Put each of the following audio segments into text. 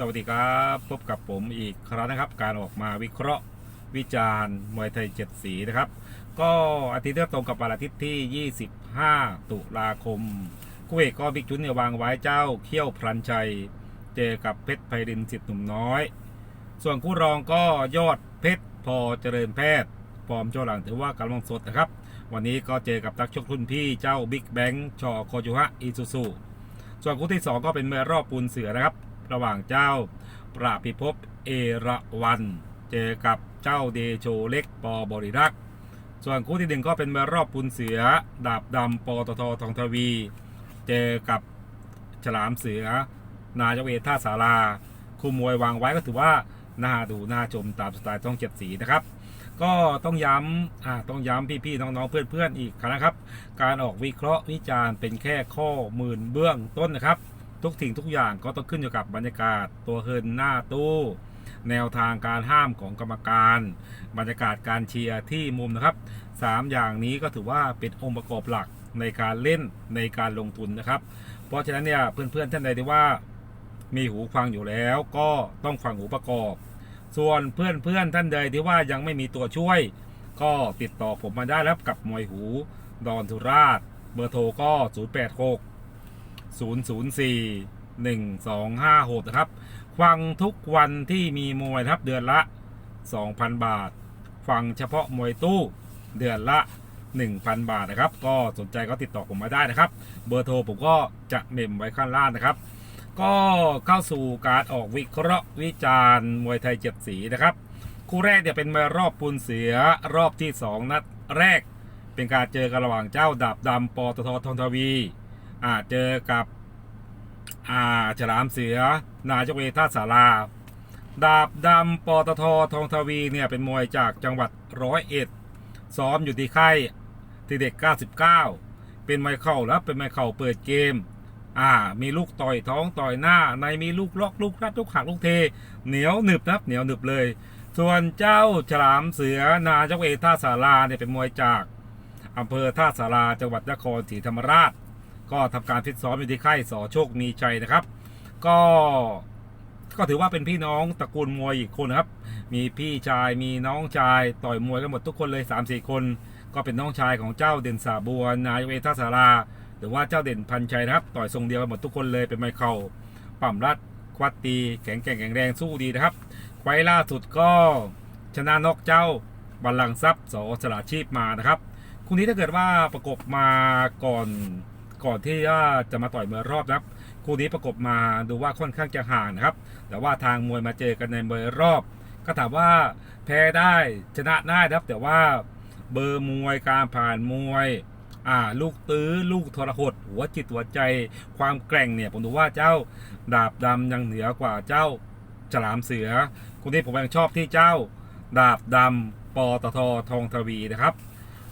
สวัสดีครับพบกับผมอีกครั้งนะครับ การออกมาวิเคราะห์วิจารณ์มวยไทยเจ็ดสีนะครับ ก็อาทิตย์ที่ตรงกับวันอาทิตย์ที่ 25 ตุลาคมคู่เอกก็บิ๊กจุนเนี่ยวางไว้เจ้าเขี้ยวพลันชัย เจอกับเพชรไพรินสิทธิ์หนุ่มน้อย ส่วนคู่รองก็ยอดเพชรพอเจริญแพทย์ฟอร์มโจหลังถือว่ากำลังสดนะครับ วันนี้ก็เจอกับนักชกรุ่นพี่เจ้าบิ๊กแบงค์ชอโคจูฮะอิซูซูส่วนคู่ที่ 2 ก็เป็นเมวยรอบปูนเสือนะครับ ระหว่างเจ้า ปราพิภพเอราวัน เจอกับเจ้าเดโชเล็กปอบริรักษ์ส่วนคู่ที่หนึ่งก็เป็นมวยรอบปูนเสือ ดาบดำปตททองทวี เจอกับฉลามเสือ นาจเวทท่าสาราคู่มวยวางไว้ก็ถือว่าน่าดูน่าชมตามสไตล์ต้องเจ็ดสีนะครับ ก็ต้องย้ำต้องย้ำพี่ๆน้องๆเพื่อนๆอีกครั้งนะครับ การออกวิเคราะห์วิจารณ์เป็นแค่ข้อมืนเบื้องต้นนะครับ ทุกสิ่งทุกอย่างก็ต้องขึ้นอยู่กับบรรยากาศตัวเฮินหน้าตู้ แนวทางการห้ามของกรรมการ บรรยากาศการเชียร์ที่มุมนะครับสามอย่างนี้ก็ถือว่าเป็นองค์ประกอบหลักในการเล่นในการลงทุนนะครับ เพราะฉะนั้นเนี่ยเพื่อนๆท่านใดที่ว่ามีหูฟังอยู่แล้วก็ต้องฟังหูประกอบ ส่วนเพื่อนๆท่านใดที่ว่ายังไม่มีตัวช่วย ก็ติดต่อผมมาได้แล้วกับมวยหูดอนสุราษฎร์เบอร์โทรก็ 086 004 1256 นะครับ ฟังทุกวันที่มีมวยครับเดือนละ 2,000 บาท ฟังเฉพาะมวยตู้เดือนละ 1,000 บาทนะครับ ก็สนใจก็ติดต่อผมมาได้นะครับ เบอร์โทรผมก็จะเมมไว้ข้างล่างนะครับ ก็เข้าสู่การออกวิเคราะห์วิจารณ์มวยไทยเจ็ดสีนะครับ คู่แรกเนี่ยเป็นมวยรอบปูนเสือรอบที่ 2 นัดแรก เป็นการเจอกันระหว่างเจ้าดาบดำปตททองทวี อ่าเจอกับ อ่าฉลามเสือ นายกเวท่าสาราดาบดำปตททองทวีเนี่ยเป็นมวยจากจังหวัดร้อยเอ็ดซ้อมอยู่ที่ค่ายทีเด็ก 99 เป็นมวยเข่าแล้วเป็นมวยเข่าเปิดเกม อ่า มีลูกต่อยท้องต่อยหน้า ในมีลูกล็อกลูกรัดลูกหักลูกเท เหนียวหนึบนะเหนียวหนึบเลย ส่วนเจ้าฉลามเสือนาเจ้าเอท่าสาราเนี่ยเป็นมวยจากอำเภอท่าสาราจังหวัดนครศรีธรรมราช ก็ทำการฟิตซ้อมอยู่ที่ค่ายสอโชคมีชัยนะครับ ก็ก็ถือว่าเป็นพี่น้องตระกูลมวยอีกคนนะครับ มีพี่ชายมีน้องชายต่อยมวยกันหมดทุกคนเลย 3 4 คน ก็เป็นน้องชายของเจ้าเด่นสาบัวนายเอท่าสาราหรือว่าเจ้าเด่นพันชัยนะครับ ต่อยทรงเดียวกันหมดทุกคนเลยเป็นไมเข่าปั่มรัดควัดตีแข็งแกร่งแข็งแรงสู้ดีนะครับไฟล์ล่าสุดก็ชนะนอกเจ้าบัลลังก์ทรัพย์สอสละชีพมานะครับคู่นี้ถ้าเกิดว่าประกบมาก่อน ก่อนที่ว่าจะมาต่อยเมื่อรอบนะครับ คู่นี้ประกบมาดูว่าค่อนข้างจะห่างนะครับ แต่ว่าทางมวยมาเจอกันในเมื่อรอบ ก็ถามว่าแพ้ได้ชนะได้นะครับ แต่ว่าเบอร์มวยการผ่านมวยอ่าลูกตื้อลูกทรหดหัวจิตหัวใจความแกร่งเนี่ยผมดูว่าเจ้าดาบดำยังเหนือกว่าเจ้าฉลามเสือคนนี้ผมยังชอบที่เจ้า ดาบดำปอตททองทวีนะครับ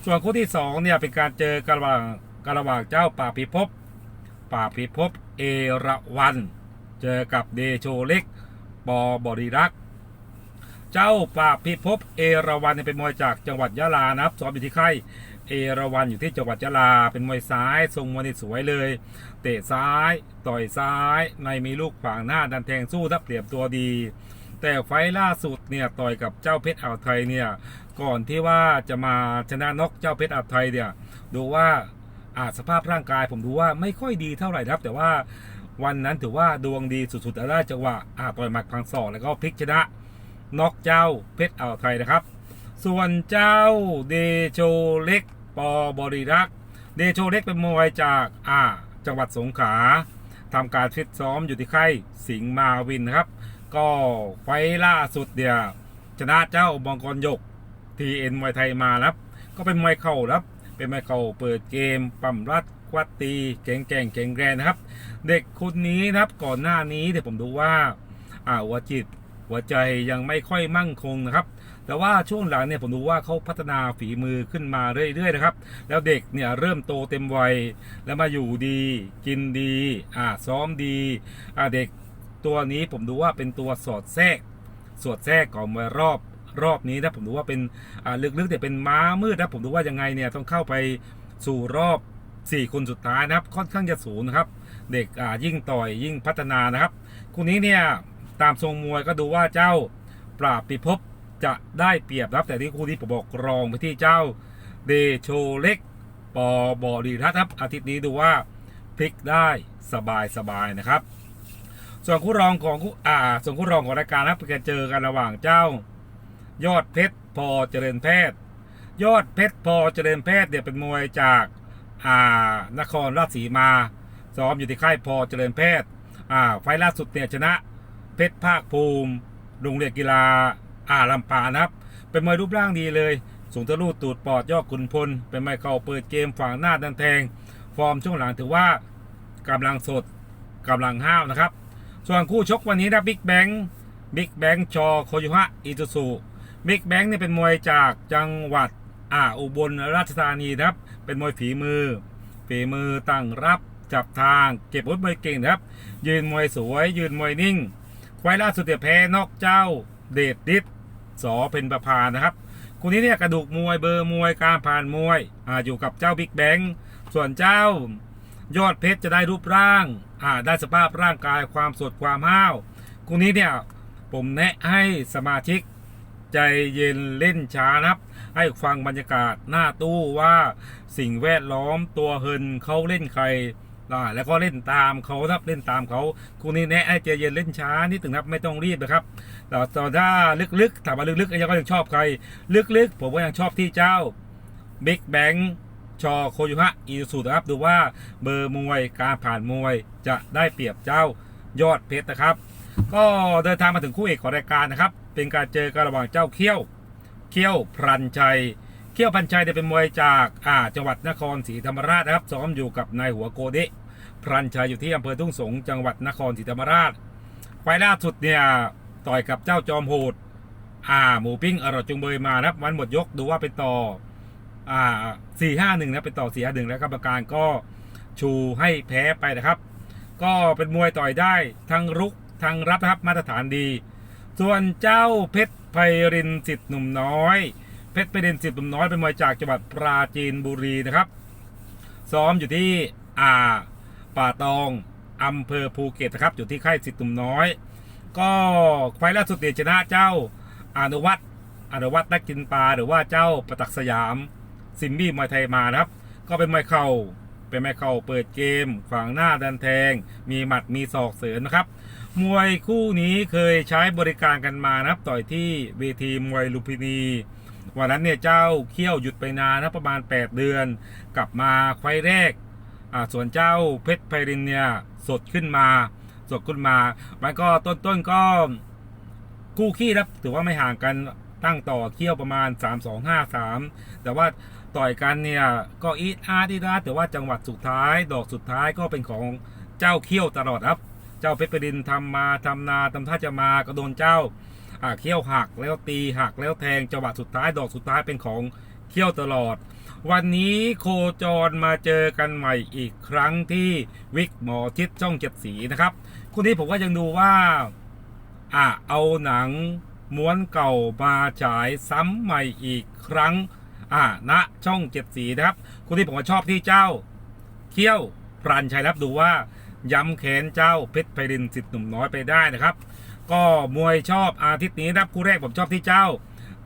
ส่วนคู่ที่สองเนี่ยเป็นการเจอกันระหว่าง กระหว่างเจ้าป่าพิภพป่าพิภพเอราวัน เจอกับเดโชเล็กปอบริรักษ์เจ้าป่าพิภพเอราวันเป็นมวยจากจังหวัดยะลานะครับซ้อมอยู่ที่ค่ายเอราวันอยู่ที่จังหวัดยะลา เป็นมวยซ้ายทรงมวยสวยเลย เตะซ้ายต่อยซ้ายในมีลูกขวางหน้าดันแทงสู้ทับเปรียบตัวดี แต่ไฟล่าสุดเนี่ยต่อยกับเจ้าเพชรอ่าวไทยเนี่ยก่อนที่ว่าจะมาชนะนกเจ้าเพชรอ่าวไทยเนี่ยดูว่า อาสภาพร่างกายผมดูว่าไม่ค่อยดีเท่าไหร่ครับ แต่ว่าวันนั้นถือว่าดวงดีสุดๆแต่ได้จังหวะอ่าต่อยหมัดพังศอกแล้วก็พลิกชนะน็อกเจ้าเพชรอ่าวไทยนะครับ ส่วนเจ้าเดโชเล็กปอบริรักษ์เดโชเล็กเป็นมวยจากอ่าจังหวัดสงขลาทำการฟิตซ้อมอยู่ที่ค่ายสิงห์มาวินนะครับ ก็ไฟล่าสุดเดียวชนะเจ้าบองกรยกทีเอ็นมวยไทยมาครับ ก็เป็นมวยเข่าครับ เป็นมเข่าเปิดเกม ปั่มรัดควัดตีแข็งแก่งแข็งแรงนะครับ เด็กคนนี้นะครับก่อนหน้านี้เดี๋ยวผมดูว่าอ่าหัวจิตหัวใจยังไม่ค่อยมั่งคงนะครับ แต่ว่าช่วงหลังเนี่ยผมดูว่าเขาพัฒนาฝีมือขึ้นมาเรื่อยๆนะครับ แล้วเด็กเนี่ยเริ่มโตเต็มวัย แล้วมาอยู่ดี กินดีอ่าซ้อมดีอ่าเด็กตัวนี้ผมดูว่าเป็นตัวสอดแทรกสวดแทรกก่อนมารอบ รอบนี้นะผมดูว่าเป็นลึกๆแต่เป็นม้ามืดนะผมดูว่ายังไงเนี่ยต้องเข้าไปสู่รอบ 4 คนสุดท้ายนะครับ ค่อนข้างจะสูงนะครับ เด็กยิ่งต่อยยิ่งพัฒนานะครับคู่นี้เนี่ยตามทรงมวยก็ดูว่าเจ้าปราบปิภพจะได้เปรียบนะครับ แต่ที่คู่นี้ผมบอกรองไปที่เจ้าเดโชเล็กปอบอดีรัตครับ อาทิตย์นี้ดูว่าพลิกได้สบายสบายๆนะครับ ส่วนคู่รองของคู่อ่าส่วนคู่รองของรายการนะครับเป็นการเจอกันระหว่างเจ้า ยอดเพชรพอเจริญแพทย์ ยอดเพชรพอเจริญแพทย์เนี่ยเป็นมวยจากอ่านครราชสีมาซ้อมอยู่ที่ค่ายพอเจริญแพทย์อ่าไฟล์ล่าสุดเนี่ยชนะ เพชรภาคภูมิโรงเรียนกีฬาอ่าลำปานะครับ เป็นมวยรูปร่างดีเลย สูงทะลุตูดปอดยอดขุนพล เป็นมวยเข่าเปิดเกมฝั่งหน้าดันแทง ฟอร์มช่วงหลังถือว่ากำลังสดกำลังห้าวนะครับ ส่วนคู่ชกวันนี้นะบิ๊กแบงบิ๊กแบงชอโคยุฮะอิซุสุ บิ๊กแบงนี่เป็นมวยจากจังหวัดอ่าอุบลราชธานีนะครับ เป็นมวยฝีมือ ฝีมือตั้งรับจับทางเก็บอาวุธมวยเก่งนะครับ ยืนมวยสวย ยืนมวยนิ่งไฟล์ล่าสุดเดียแพ้นอกเจ้าเดดดิษสอเป็นประพานะครับคู่นี้เนี่ยกระดูกมวยเบอร์มวยการผ่านมวยอ่าอยู่กับเจ้าบิ๊กแบงส่วนเจ้ายอดเพชรจะได้รูปร่างอ่าได้สภาพร่างกายความสดความห้าวคู่นี้เนี่ยผมแนะให้สมาชิก ใจเย็นเล่นช้านะครับ ให้ฟังบรรยากาศหน้าตู้ว่าสิ่งแวดล้อมตัวเฮินเขาเล่นใครอ่าแล้วก็เล่นตามเขาครับเล่นตามเขาคู่นี้แนะให้ใจเย็นเล่นช้านิดหนึ่งนะครับไม่ต้องรีบนะครับแต่ตอนถ้าลึกๆถามว่าลึกๆยังก็ยังชอบใคร ลึกๆ ผมก็ยังชอบที่เจ้าบิ๊กแบงชอโคยุฮะอีสุนะครับดูว่าเบอร์มวยการผ่านมวยจะได้เปรียบเจ้ายอดเพชรนะครับ ก็เดินทางมาถึงคู่เอกของรายการนะครับ เป็นการเจอกันระหว่างเจ้าเขี้ยว เขี้ยวพรันชัย เขี้ยวพันชัยเนี่ยเป็นมวยจากอ่าจังหวัดนครศรีธรรมราชนะครับซ้อมอยู่กับนายหัวโกเดะพรันชัยอยู่ที่อำเภอทุ่งสงจังหวัดนครศรีธรรมราชไฟล์ล่าสุดเนี่ยต่อยกับเจ้าจอมโหดอ่าหมูปิ้งอร่อยจุงเบยมานะครับวันหมดยกดูว่าเป็นต่ออ่าสี่ห้าหนึ่งนะเป็นต่อสี่ห้าหนึ่งแล้วกรรมการก็ชูให้แพ้ไปนะครับ ก็เป็นมวยต่อยได้ทั้งรุกทั้งรับนะครับมาตรฐานดี ส่วนเจ้าเพชรไพรินสิทธิ์หนุ่มน้อย เพชรไพรินสิทธิ์หนุ่มน้อยเป็นมวยจากจังหวัดปราจีนบุรีนะครับ ซ้อมอยู่ที่อ่าป่าตองอำเภอภูเก็ตนะครับ อยู่ที่ค่ายสิทธิ์หนุ่มน้อย ก็ไฟล์ล่าสุดเดชนะเจ้าอนุวัตรอนุวัตรนักกินปลาหรือว่าเจ้าประตักษ์สยามซิมบี้มวยไทยมานะครับ ก็เป็นมวยเข่า เป็นแมวยเข่าเปิดเกมฝั่งหน้าดันแทง มีหมัดมีศอกเสริมนะครับ มวยคู่นี้เคยใช้บริการกันมานะครับ ต่อยที่เวทีมวยลุมพินีวันนั้นเนี่ยเจ้าเขี้ยวหยุดไปนานนะประมาณ 8 เดือน กลับมาไฟแรกอ่าส่วนเจ้าเพชรไพรินเนี่ยสดขึ้นมา สดขึ้นมา มันก็ต้นๆก็คู่ขี้ครับถือว่าไม่ห่างกันตั้งต่อเขี้ยวประมาณ 3 2 5 3 แต่ว่า ต่อยกันเนี่ยก็อีทอาร์ดีนะแต่ว่าจังหวัดสุดท้าย ดอกสุดท้ายก็เป็นของเจ้าเขี้ยวตลอดครับ เจ้าเพชรไพรินทำมาทำนาทำท่าจะมาก็โดนเจ้าอ่าเขี้ยวหักแล้วตีหักแล้วแทงจังหวะสุดท้าย ดอกสุดท้ายเป็นของเขี้ยวตลอด วันนี้โคจรมาเจอกันใหม่อีกครั้งที่วิกหมอชิดช่องเจ็ดสีนะครับคู่นี้ผมก็ยังดูว่าอ่าเอาหนังม้วนเก่ามาฉายซ้ำใหม่อีกครั้ง อ่าณช่องเจ็ดสีนะครับคู่นี้ผมชอบที่เจ้าเขี้ยวพรันชัยรับดูว่าย้ำแขนเจ้าเพชรไพรินสิทธิ์หนุ่มน้อยไปได้นะครับ ก็มวยชอบอาทิตย์นี้นะครับคู่แรกผมชอบที่เจ้า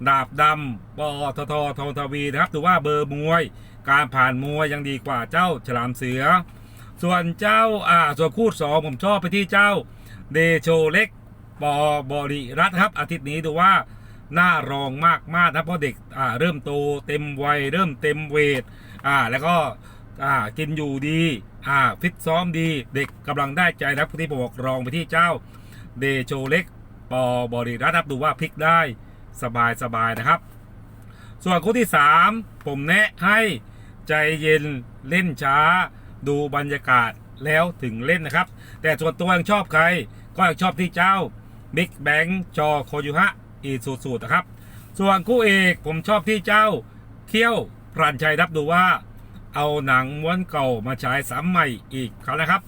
ดาบดำปอททททวีนะครับถือว่าเบอร์มวย การผ่านมวยยังดีกว่าเจ้าฉลามเสือ ส่วนเจ้าอ่าส่วนคู่สองผมชอบไปที่เจ้า เดโชเล็กปอบริรัตครับ อาทิตย์นี้ดูว่า น่ารองมากมากนะเพราะเด็กอ่าเริ่มโตเต็มวัยเริ่มเต็มเวทอ่าแล้วก็อ่ากินอยู่ดีอ่าฟิตซ้อมดีเด็กกำลังได้ใจนะครับที่ผมบอกรองไปที่เจ้าเดโชเล็กปอบริรัตน์ครับดูว่าพลิกได้สบายสบายนะครับ ส่วนคู่ที่ 3 ผมแนะให้ใจเย็นเล่นช้า ดูบรรยากาศแล้วถึงเล่นนะครับ แต่ส่วนตัวยังชอบใคร ก็ยังชอบที่เจ้าบิ๊กแบงจอโคยุฮะ อีสูสูนะครับ ส่วนคู่เอกผมชอบที่เจ้าเขี้ยวพรันชัยรับดูว่า เอาหนังม้วนเก่ามาฉายซ้ำใหม่อีกเขานะครับ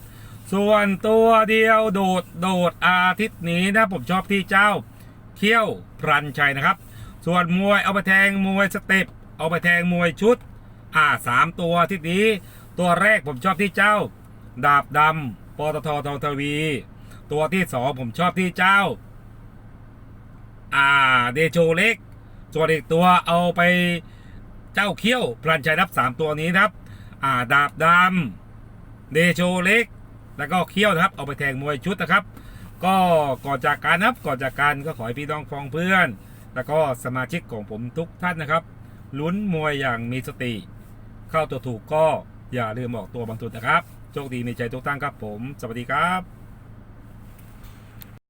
ส่วนตัวเดียวโดดโดดอาทิตย์นี้นะผมชอบที่เจ้าเขี้ยวพรันชัยนะครับ ส่วนมวยเอาไปแทงมวยสเต็ปเอาไปแทงมวยชุด อ่าสามตัวที่นี้ ตัวแรกผมชอบที่เจ้า ดาบดำปตทททวี ตัวที่สองผมชอบที่เจ้า อ่าเดโชเล็ก ส่วนอีกตัวเอาไปเจ้าเขี้ยวพลันชัยนับสามตัวนี้นะครับอ่าดาบดำเดโชเล็ก แล้วก็เขี้ยวนะครับ เอาไปแทงมวยชุดนะครับ ก็ก่อนจากการนะครับก่อนจากการก็ขอให้พี่น้องฟองเพื่อน แล้วก็สมาชิกของผมทุกท่านนะครับลุ้นมวยอย่างมีสติ เข้าตัวถูกก็อย่าลืมออกตัวบางตัวนะครับโชคดีมีใจทุกท่านครับผม สวัสดีครับ